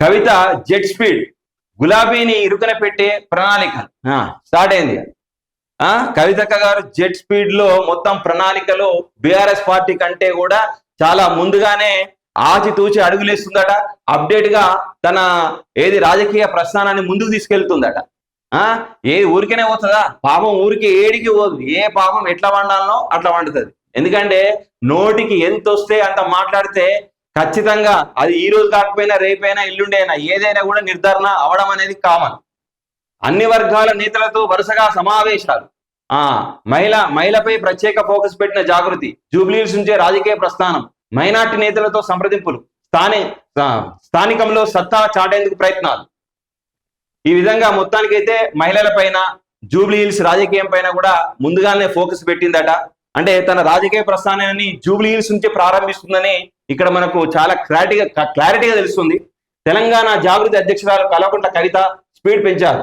కవిత jet speed గులాబీని ఇరుకన పెట్టే ప్రణాళిక start అయింది. ఆ కవితక్క గారు జెట్ స్పీడ్లో మొత్తం ప్రణాళికలు బీఆర్ఎస్ పార్టీ కంటే కూడా చాలా ముందుగానే ఆచితూచి అడుగులేస్తుందట. అప్డేట్గా తన ఏది రాజకీయ ప్రస్థానాన్ని ముందుకు తీసుకెళ్తుందట. ఆ ఏ ఊరికనే పోతుందా? పాపం ఊరికి ఏడికి పోదు. ఏ పాపం ఎట్లా వండాలనో అట్లా వండుతుంది. ఎందుకంటే నోటికి ఎంత వస్తే అంత మాట్లాడితే ఖచ్చితంగా అది ఈ రోజు కాకపోయినా రేపైనా ఎల్లుండైనా ఏదైనా కూడా నిర్ధారణ అవడం అనేది కామన్ అన్ని వర్గాల నేతలతో వరుసగా సమావేశాలు. ఆ మహిళ మహిళపై ప్రత్యేక ఫోకస్ పెట్టిన జాగృతి జూబ్లీస్ నుంచే రాజకీయ ప్రస్థానం మైనార్టీ నేతలతో సంప్రదింపులు స్థాని స్థానికంలో సత్తా చాటేందుకు ప్రయత్నాలు. ఈ విధంగా మొత్తానికైతే మహిళల పైన జూబ్లీ హిల్స్ రాజకీయం పైన కూడా ముందుగానే ఫోకస్ పెట్టిందట. అంటే తన రాజకీయ ప్రస్థానాన్ని జూబ్లీ హిల్స్ నుంచి ప్రారంభిస్తుందని ఇక్కడ మనకు చాలా క్లారిటీగా క్లారిటీగా తెలుస్తుంది. తెలంగాణ జాగృతి అధ్యక్షురాలు కలవకుంట కవిత స్పీడ్ పెంచారు.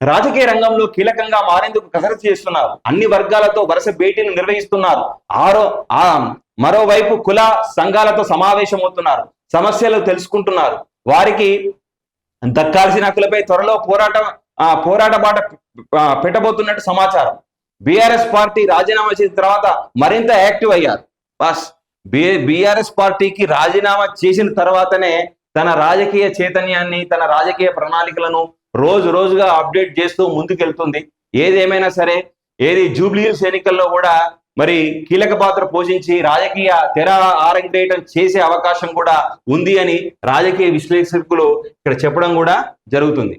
రాజకీయ రంగంలో కీలకంగా మారేందుకు కసరత్తు చేస్తున్నారు. అన్ని వర్గాలతో వరుస భేటీలు నిర్వహిస్తున్నారు. ఆరో ఆ మరోవైపు కుల సంఘాలతో సమావేశం అవుతున్నారు సమస్యలు తెలుసుకుంటున్నారు. వారికి దక్కాల్సిన హక్కులపై త్వరలో పోరాటం ఆ పోరాట బాట పెట్టబోతున్నట్టు సమాచారం. బీఆర్ఎస్ పార్టీ రాజీనామా చేసిన తర్వాత మరింత యాక్టివ్ అయ్యారు. బస్. బీఆర్ఎస్ పార్టీకి రాజీనామా చేసిన తర్వాతనే తన రాజకీయ చైతన్యాన్ని తన రాజకీయ ప్రణాళికలను రోజు రోజుగా అప్డేట్ చేస్తూ ముందుకెళ్తుంది. ఏదేమైనా సరే ఏది జూబ్లీహిల్స్ ఎన్నికల్లో కూడా మరి కీలక పాత్ర పోషించి రాజకీయ తెర ఆరంగేయటం చేసే అవకాశం కూడా ఉంది అని రాజకీయ విశ్లేషకులు ఇక్కడ చెప్పడం కూడా జరుగుతుంది.